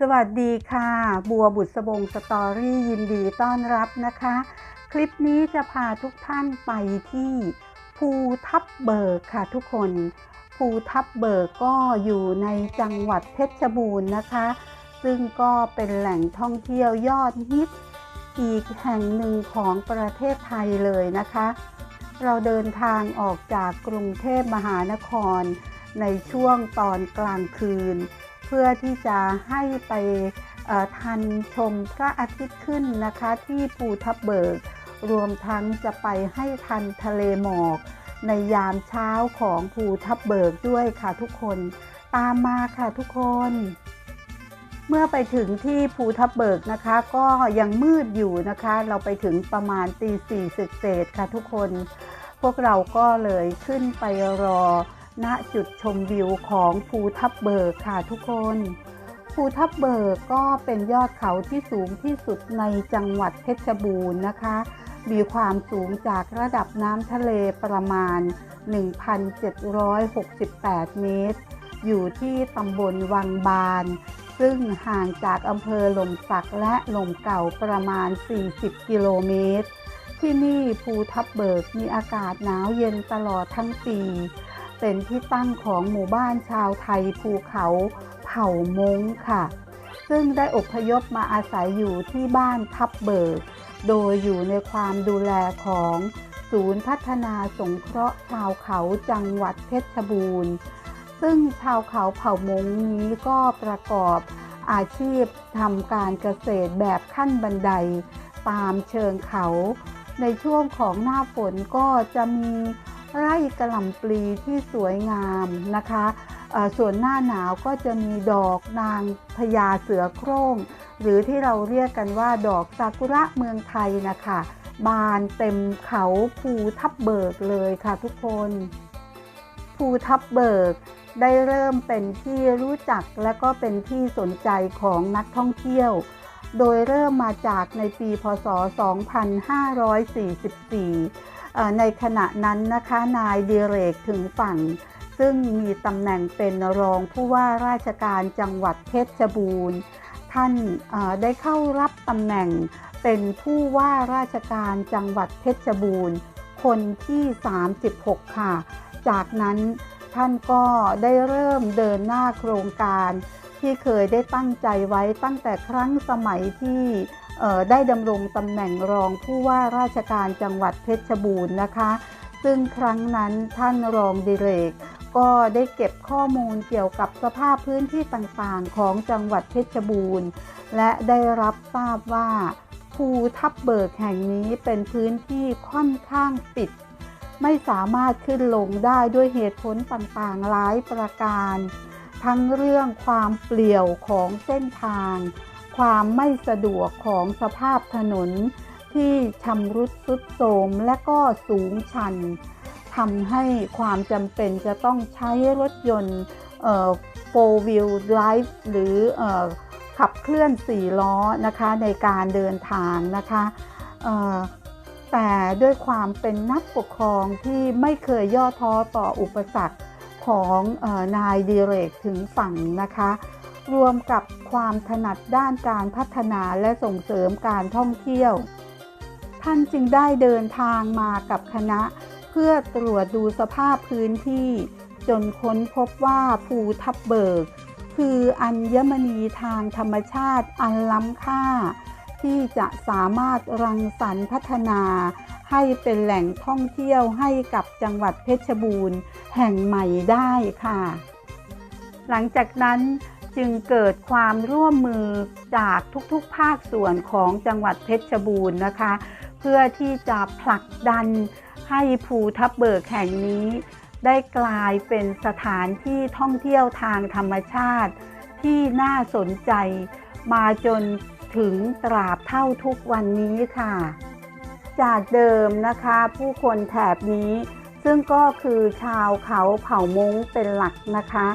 สวัสดีค่ะ บัวบุษบงสตอรี่ยินดีต้อนรับนะคะ คลิปนี้จะพาทุกท่านไปที่ภูทับเบิกค่ะทุกคนภูทับเบิกก็อยู่ในจังหวัดเพชรบูรณ์นะคะ ซึ่งก็เป็นแหล่งท่องเที่ยวยอดฮิต อีกแห่งหนึ่งของประเทศไทยเลยนะคะ เราเดินทางออกจากกรุงเทพมหานคร ในช่วงตอนกลางคืน เพื่อที่จะให้ไปทันชมพระอาทิตย์ขึ้นนะคะที่ภูทับเบิก รวมทั้งจะไปให้ทันทะเลหมอก ในยามเช้าของภูทับเบิกด้วยค่ะทุกคนตามมาค่ะทุกคน เมื่อไปถึงที่ภูทับเบิกนะคะ ก็ยังมืดอยู่นะคะ เราไปถึงประมาณตีสี่เศษค่ะทุกคน พวกเราก็เลยขึ้นไปรอ ณจุดชมวิวของภูทับเบิกค่ะทุกคนภูทับเบิกก็เป็นยอดเขาที่สูงที่สุดในจังหวัดเพชรบูรณ์นะคะ มีความสูงจากระดับน้ำทะเลประมาณ 1,768 เมตร อยู่ที่ตำบลวังบาน ซึ่งห่างจากอำเภอหล่มสักและหล่มเก่าประมาณ 40 กิโลเมตร ที่นี่ภูทับเบิกมีอากาศหนาวเย็นตลอดทั้งปี เป็นที่ตั้งของหมู่บ้านชาวไทยภูเขาเผ่ามงค่ะ ซึ่งได้อพยพมาอาศัยอยู่ที่บ้านทับเบิก โดยอยู่ในความดูแลของศูนย์พัฒนาสงเคราะห์ชาวเขาจังหวัดเพชรบูรณ์ ซึ่งชาวเขาเผ่ามงนี้ก็ประกอบอาชีพทำการเกษตรแบบขั้นบันไดตามเชิงเขา ในช่วงของหน้าฝนก็จะมี ไร่กระหล่ำปลีที่สวยงามนะคะส่วนหน้าหนาวก็จะมีดอกนางพญาเสือโคร่ง หรือที่เราเรียกกันว่าดอกซากุระเมืองไทยนะคะบานเต็มเขาภูทับเบิกเลยค่ะทุกคนภูทับเบิกได้เริ่มเป็นที่รู้จักและก็เป็นที่สนใจของนักท่องเที่ยว โดยเริ่มมาจากในปีพศ 2544เอ่อ ในขณะนั้นนะคะนายดิเรกถึงฝั่ง ซึ่งมีตำแหน่งเป็นรองผู้ว่าราชการจังหวัดเพชรบูรณ์ ท่านได้เข้ารับตำแหน่งเป็นผู้ว่าราชการจังหวัดเพชรบูรณ์ คนที่ 36 ค่ะ จากนั้นท่านก็ได้เริ่มเดินหน้าโครงการที่เคยได้ตั้งใจไว้ตั้งแต่ครั้งสมัยที่ ได้ดำรงตำแหน่งรองผู้ว่าราชการจังหวัดเพชรบูรณ์นะคะ ซึ่งครั้งนั้นท่านรองดิเรก ก็ได้เก็บข้อมูลเกี่ยวกับสภาพพื้นที่ต่างๆ ของจังหวัดเพชรบูรณ์ และได้รับทราบว่าภูทับเบิกแห่งนี้เป็นพื้นที่ค่อนข้างปิด ไม่สามารถขึ้นลงได้ด้วยเหตุผลต่างๆ หลายประการ ทั้งเรื่องความเปลี่ยวของเส้นทาง ความไม่สะดวกของสภาพถนนที่ชำรุดทรุดโทรมและก็สูงชันทำให้ความจำเป็นจะต้องใช้รถยนต์เอ่อ four wheel drive หรืออขับเคลื่อน 4 ล้อนะคะในการเดินทางนะคะแต่ด้วยความเป็นนักปกครองที่ไม่เคยย่อท้อต่ออุปสรรคของออนายดิเรกถึงฝั่งนะคะ รวมกับความถนัดด้านการพัฒนาและส่งเสริมการท่องเที่ยว ท่านจึงได้เดินทางมากับคณะ เพื่อตรวจดูสภาพพื้นที่ จนค้นพบว่าภูทับเบิก คืออัญมณีทางธรรมชาติอันล้ำค่า ที่จะสามารถรังสรรค์พัฒนาให้เป็นแหล่งท่องเที่ยวให้กับจังหวัดเพชรบูรณ์ แห่งใหม่ได้ค่ะ หลังจากนั้น จึงเกิดความร่วมมือจากทุกๆภาคส่วนของจังหวัดเพชรบูรณ์นะคะ เพื่อที่จะผลักดันให้ภูทับเบิกแห่งนี้ ได้กลายเป็นสถานที่ท่องเที่ยวทางธรรมชาติ ที่น่าสนใจมาจนถึงตราบเท่าทุกวันนี้ค่ะ จากเดิมนะคะผู้คนแถบนี้ ซึ่งก็คือชาวเขาเผ่ามงเป็นหลักนะคะ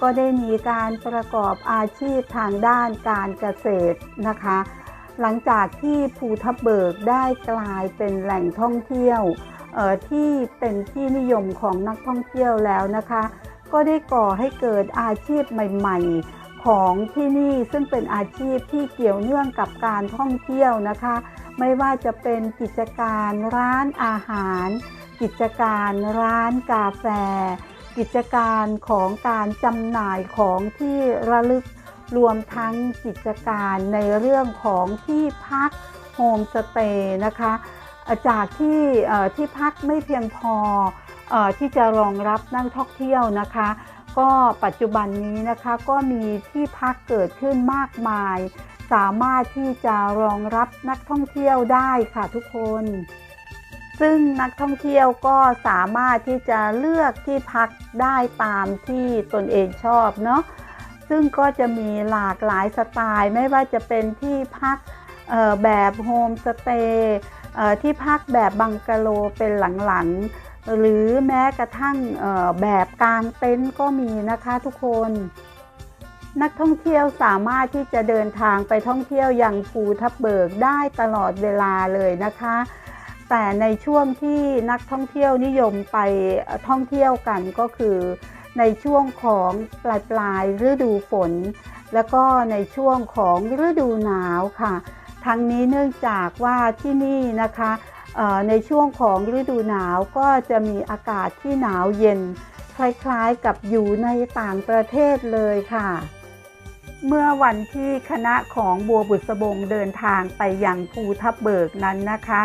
ก็ได้มีการประกอบอาชีพทางด้านการเกษตรนะคะ หลังจากที่ภูทับเบิกได้กลายเป็นแหล่งท่องเที่ยวที่เป็นที่นิยมของนักท่องเที่ยวแล้วนะคะ ก็ได้ก่อให้เกิดอาชีพใหม่ ๆ ของที่นี่ซึ่งเป็นอาชีพที่เกี่ยวเนื่องกับการท่องเที่ยวนะคะ ไม่ว่าจะเป็นกิจการร้านอาหาร กิจการร้านกาแฟ กิจการของการจำหน่ายของที่ระลึกรวมทั้งกิจการในเรื่องของที่พักโฮมสเตย์นะคะจากที่ที่พักไม่เพียงพอออที่จะรองรับนักท่องเที่ยวนะคะ ก็ปัจจุบันนี้นะคะก็มีที่พักเกิดขึ้นมากมาย สามารถที่จะรองรับนักท่องเที่ยวได้ค่ะทุกคน ซึ่งนักท่องเที่ยวก็สามารถที่จะเลือกที่พักได้ตามที่ตนเองชอบเนาะซึ่งก็จะมีหลากหลายสไตล์ ไม่ว่าจะเป็นที่พักแบบโฮมสเตย์ที่พักแบบบังกะโลเป็นหลังๆ หรือแม้กระทั่งแบบกางเต็นท์ก็มีนะคะทุกคน นักท่องเที่ยวสามารถที่จะเดินทางไปท่องเที่ยวอย่างภูทับเบิกได้ตลอดเวลาเลยนะคะ แต่ในช่วงที่นักท่องเที่ยวนิยมไปท่องเที่ยวกันก็คือ ในช่วงของปลายปลายๆฤดูฝน แล้วก็ในช่วงของฤดูหนาวค่ะ ทั้งนี้เนื่องจากว่าที่นี่นะคะในช่วงของฤดูหนาวก็จะมีอากาศที่หนาวเย็น คล้ายๆกับอยู่ในต่างประเทศเลยค่ะ เมื่อวันที่คณะของบัวบุษบงเดินทางไปยังภูทับเบิกนั้นนะคะ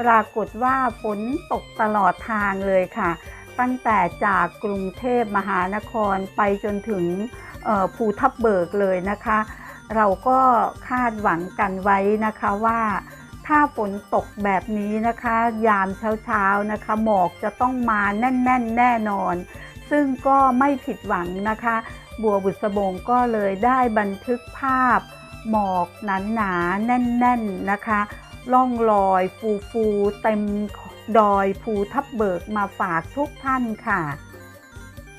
ปรากฏว่าฝนตกตลอดทางเลยค่ะ ตั้งแต่จากกรุงเทพมหานครไปจนถึงภูทับเบิกเลยนะคะ เราก็คาดหวังกันไว้นะคะว่าถ้าฝนตกแบบนี้นะคะ ยามเช้าๆนะคะ หมอกจะต้องมาแน่นๆแน่นอน ซึ่งก็ไม่ผิดหวังนะคะ บัวบุษบงก็เลยได้บันทึกภาพ หมอกหนาๆแน่นๆนะคะ ล่องลอย ฟูฟูเต็มดอยภูทับเบิกมาฝากทุกท่านค่ะ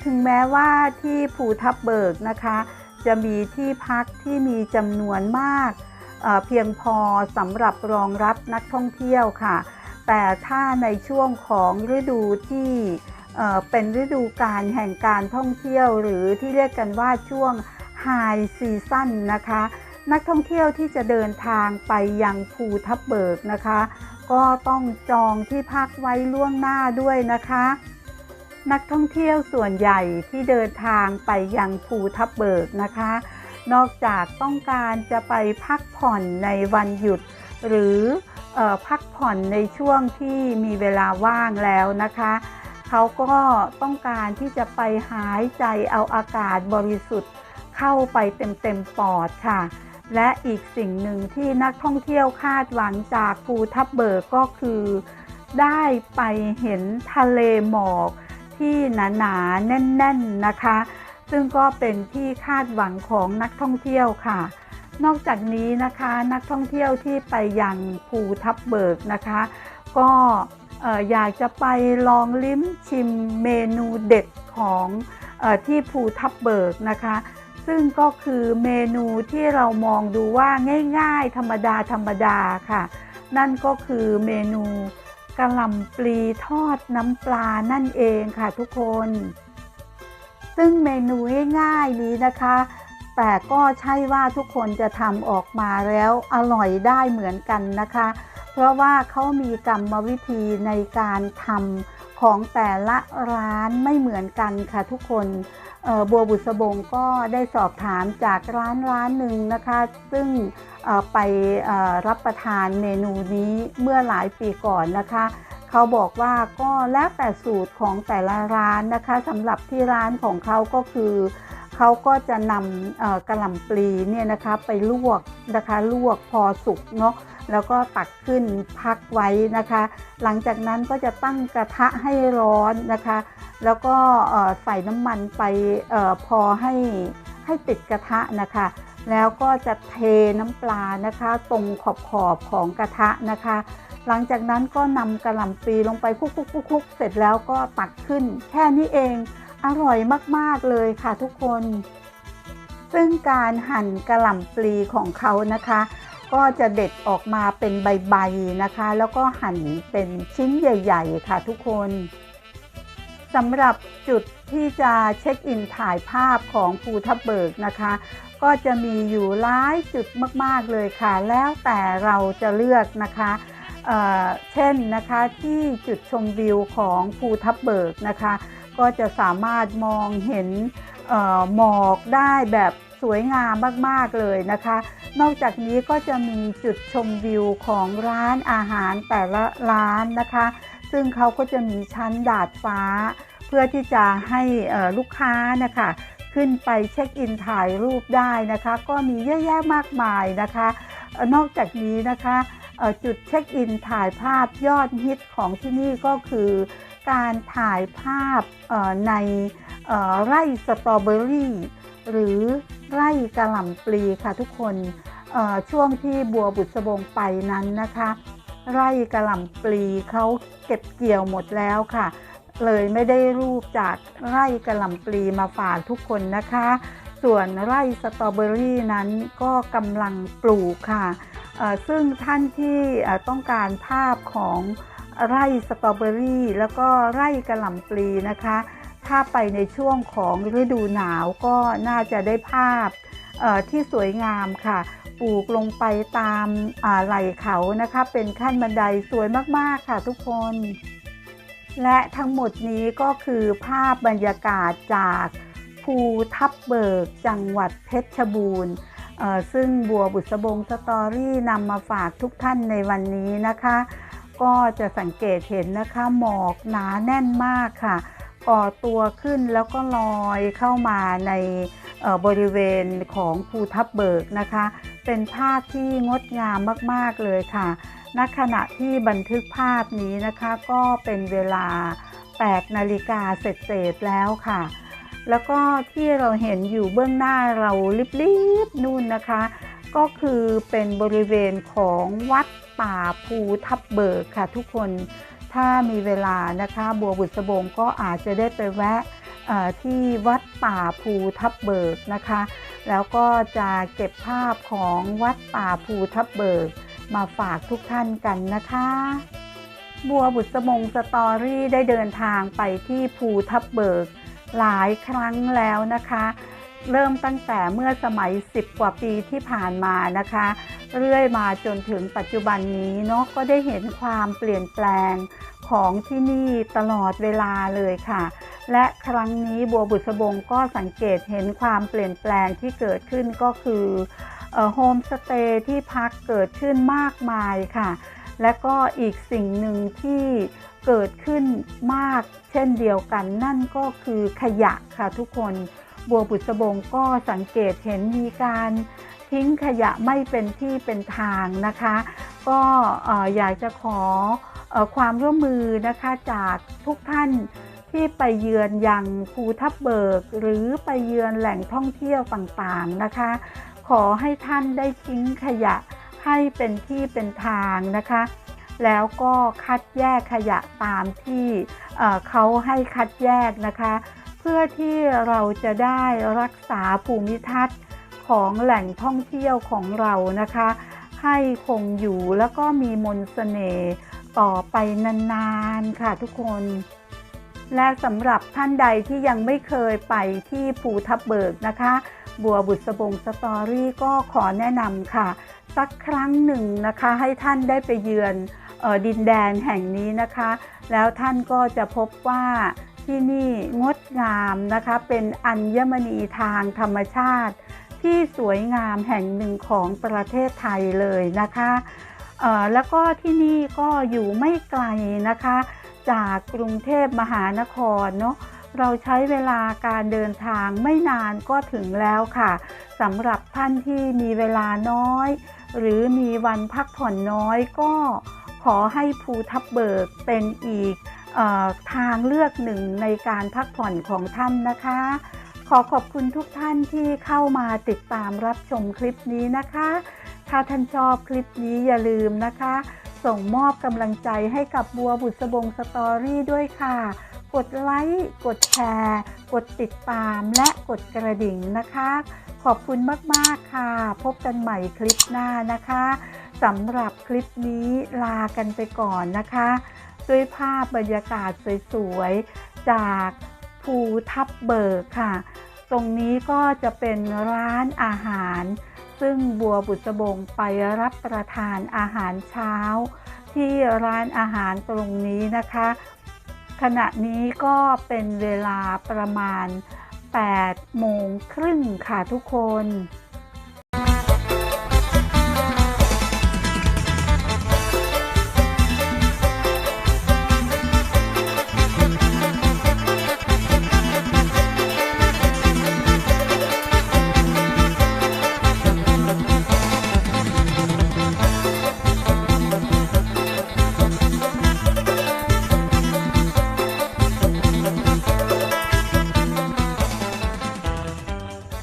ถึงแม้ว่าที่ภูทับเบิกนะคะ จะมีที่พักที่มีจำนวนมากเเพียงพอสำหรับรองรับนักท่องเที่ยวค่ะ แต่ถ้าในช่วงของฤดูที่เอ่อเป็นฤดูการแห่งการท่องเที่ยวหรือที่เรียกกันว่าช่วงไฮซีซั่นนะคะ นักท่องเที่ยวที่จะเดินทางไปยังภูทับเบิกนะคะ ก็ต้องจองที่พักไว้ล่วงหน้าด้วยนะคะ นักท่องเที่ยวส่วนใหญ่ที่เดินทางไปยังภูทับเบิกนะคะ นอกจากต้องการจะไปพักผ่อนในวันหยุด หรือออพักผ่อนในช่วงที่มีเวลาว่างแล้วนะคะเขาก็ต้องการที่จะไปหายใจเอาอากาศบริสุทธิ์เข้าไปเต็มๆปอดค่ะ และอีกสิ่งหนึ่งที่นักท่องเที่ยวคาดหวังจากภูทับเบิกก็คือ ได้ไปเห็นทะเลหมอกที่หนาๆแน่นๆนะคะ ซึ่งก็เป็นที่คาดหวังของนักท่องเที่ยวค่ะ นอกจากนี้นะคะนักท่องเที่ยวที่ไปยังภูทับเบิกนะคะ ก็เอ่อยากจะไปลองลิ้มชิมเมนูเด็ดของอที่ภูทับเบิกนะคะ ซึ่งก็คือเมนูที่เรามองดูว่าง่ายๆ ธรรมดาธรรมดาค่ะ นั่นก็คือเมนูกะหล่ำปลีทอดน้ำปลานั่นเองค่ะทุกคน ซึ่งเมนูง่ายๆนี้นะคะ แต่ก็ใช่ว่าทุกคนจะทำออกมาแล้วอร่อยได้เหมือนกันนะคะ เพราะว่าเขามีกรรมวิธีในการทำ ของแต่ละร้านไม่เหมือนกันค่ะทุกคนบัวบุษบงก็ได้สอบถามจากร้านร้านหนึ่งนะคะ ซึ่งไปรับประทานเมนูนี้เมื่อหลายปีก่อนนะคะ เขาบอกว่าก็แล้วแต่สูตรของแต่ละร้านนะคะสำหรับที่ร้านของเขาก็คือเขาก็จะนำกระหล่ำปลีเนี่ยนะคะไปลวกนะคะลวกพอสุกเนาะ แล้วก็ตักขึ้นพักไว้นะคะ หลังจากนั้นก็จะตั้งกระทะให้ร้อนนะคะ แล้วก็ใส่น้ำมันไปออพอให้ให้ติดกระทะนะคะ แล้วก็จะเทน้ำปลานะคะ ตรงขอบขอบๆของกระทะนะคะ หลังจากนั้นก็นำกระหล่ำปลีลงไปคลุกๆๆ เสร็จแล้วก็ตักขึ้น แค่นี้เองอร่อยมากๆเลยค่ะทุกคน ซึ่งการหั่นกระหล่ำปลีของเขานะคะ ก็จะเด็ดออกมาเป็นใบๆนะคะ แล้วก็หั่นเป็นชิ้นใหญ่ๆ ค่ะทุกคนสำหรับจุดที่จะเช็คอินถ่ายภาพของภูทับเบิกนะคะ ก็จะมีอยู่หลายจุดมากๆเลยค่ะ แล้วแต่เราจะเลือกนะคะเเช่นนะคะที่จุดชมวิวของภูทับเบิกนะคะ ก็จะสามารถมองเห็นหมอกได้แบบ วยงามมากๆเลยนะคะ นอกจากนี้ก็จะมีจุดชมวิวของร้านอาหารแต่ละร้านนะคะ ซึ่งเขาก็จะมีชั้นดาดฟ้า เพื่อที่จะให้ลูกค้านะคะขึ้นไปเช็คอินถ่ายรูปได้นะคะ ก็มีเยอะแยะมากมายนะคะ นอกจากนี้นะคะจุดเช็คอินถ่ายภาพยอดฮิตของที่นี่ก็คือ การถ่ายภาพในไร่สตรอเบอรี่ หรือไร่กระหล่ำปลีค่ะทุกคนช่วงที่บัวบุษบงไปนั้นนะคะ ไร่กระหล่ำปลีเขาเก็บเกี่ยวหมดแล้วค่ะ เลยไม่ได้รูปจากไร่กระหล่ำปลีมาฝากทุกคนนะคะ ส่วนไร่สตรอเบอรี่นั้นก็กำลังปลูกค่ะซึ่งท่านที่ต้องการภาพของไร่สตรอเบอรี่แล้วก็ไร่กระหล่ำปลีนะคะ ถ้าไปในช่วงของฤดูหนาวก็น่าจะได้ภาพที่สวยงามค่ะ ปลูกลงไปตามาไหล่เขานะคะ เป็นขั้นบันไดสวยมากๆค่ะทุกคน และทั้งหมดนี้ก็คือภาพบรรยากาศจากภูทับเบิกจังหวัดเพชรบูรณ์ซึ่งบัวบุษบงสตอรี่นำมาฝากทุกท่านในวันนี้นะคะ ก็จะสังเกตเห็นนะคะหมอกหนาแน่นมากค่ะ ก่อตัวขึ้นแล้วก็ลอยเข้ามาในบริเวณของภูทับเบิกนะคะ เป็นภาพที่งดงามมาก ๆ เลยค่ะ ณ ขณะที่บันทึกภาพนี้นะคะก็เป็นเวลา 8 นาฬิกาเสร็จๆแล้วค่ะ แล้วก็ที่เราเห็นอยู่เบื้องหน้าเราลิบๆนู่นนะคะ ก็คือเป็นบริเวณของวัดป่าภูทับเบิกค่ะทุกคน ถ้ามีเวลานะคะบัวบุษบงก็อาจจะได้ไปแวะที่วัดป่าภูทับเบิกนะคะ แล้วก็จะเก็บภาพของวัดป่าภูทับเบิก มาฝากทุกท่านกันนะคะ บัวบุษบงสตอรี่ได้เดินทางไปที่ภูทับเบิก หลายครั้งแล้วนะคะ เริ่มตั้งแต่เมื่อสมัย 10 กว่าปีที่ผ่านมานะคะ เรื่อยมาจนถึงปัจจุบันนี้เนาะก็ได้เห็นความเปลี่ยนแปลงของที่นี่ตลอดเวลาเลยค่ะ และครั้งนี้บัวบุษบงก็สังเกตเห็นความเปลี่ยนแปลงที่เกิดขึ้นก็คือโฮมสเตย์ที่พักเกิดขึ้นมากมายค่ะ และก็อีกสิ่งหนึ่งที่เกิดขึ้นมากเช่นเดียวกัน นั่นก็คือขยะค่ะทุกคนบัวบุษบงก็สังเกตเห็นมีการ ทิ้งขยะไม่เป็นที่เป็นทางนะคะ ก็อยากจะขอความร่วมมือนะคะจากทุกท่านที่ไปเยือนยังภูทับเบิก หรือไปเยือนแหล่งท่องเที่ยวต่างๆนะคะ ขอให้ท่านได้ทิ้งขยะให้เป็นที่เป็นทางนะคะ แล้วก็คัดแยกขยะตามที่เอ่อเขาให้คัดแยกนะคะ เพื่อที่เราจะได้รักษาภูมิทัศน์ ของแหล่งท่องเที่ยวของเรานะคะ ให้คงอยู่แล้วก็มีมนต์เสน่ห์ต่อไปนานๆค่ะทุกคน และสำหรับท่านใดที่ยังไม่เคยไปที่ภูทับเบิกนะคะ บัวบุษบงสตอรี่ก็ขอแนะนำค่ะ สักครั้งหนึ่งนะคะให้ท่านได้ไปเยือนออดินแดนแห่งนี้นะคะ แล้วท่านก็จะพบว่าที่นี่งดงามนะคะ เป็นอัญมณีทางธรรมชาติ ที่สวยงามแห่งหนึ่งของประเทศไทยเลยนะคะเอ่อแล้วก็ที่นี่ก็อยู่ไม่ไกลนะคะ จากกรุงเทพมหานครเนาะเราใช้เวลาการเดินทางไม่นานก็ถึงแล้วค่ะสำหรับท่านที่มีเวลาน้อย หรือมีวันพักผ่อนน้อยก็ขอให้ภูทับเบิกเป็นอีกอทางเลือกหนึ่งในการพักผ่อนของท่านนะคะ ขอขอบคุณทุกท่านที่เข้ามาติดตามรับชมคลิปนี้นะคะ ถ้าท่านชอบคลิปนี้อย่าลืมนะคะ ส่งมอบกำลังใจให้กับบัวบุษบงสตอรี่ด้วยค่ะ กดไลค์ กดแชร์ กดติดตามและกดกระดิ่งนะคะ ขอบคุณมากๆค่ะ พบกันใหม่คลิปหน้านะคะสำหรับคลิปนี้ลากันไปก่อนนะคะ ด้วยภาพบรรยากาศสวยๆจาก ภูทับเบิกค่ะ ตรงนี้ก็จะเป็นร้านอาหาร ซึ่งบัวบุษบงไปรับประทานอาหารเช้า ที่ร้านอาหารตรงนี้นะคะ ขณะนี้ก็เป็นเวลาประมาณ8โมงครึ่งค่ะทุกคน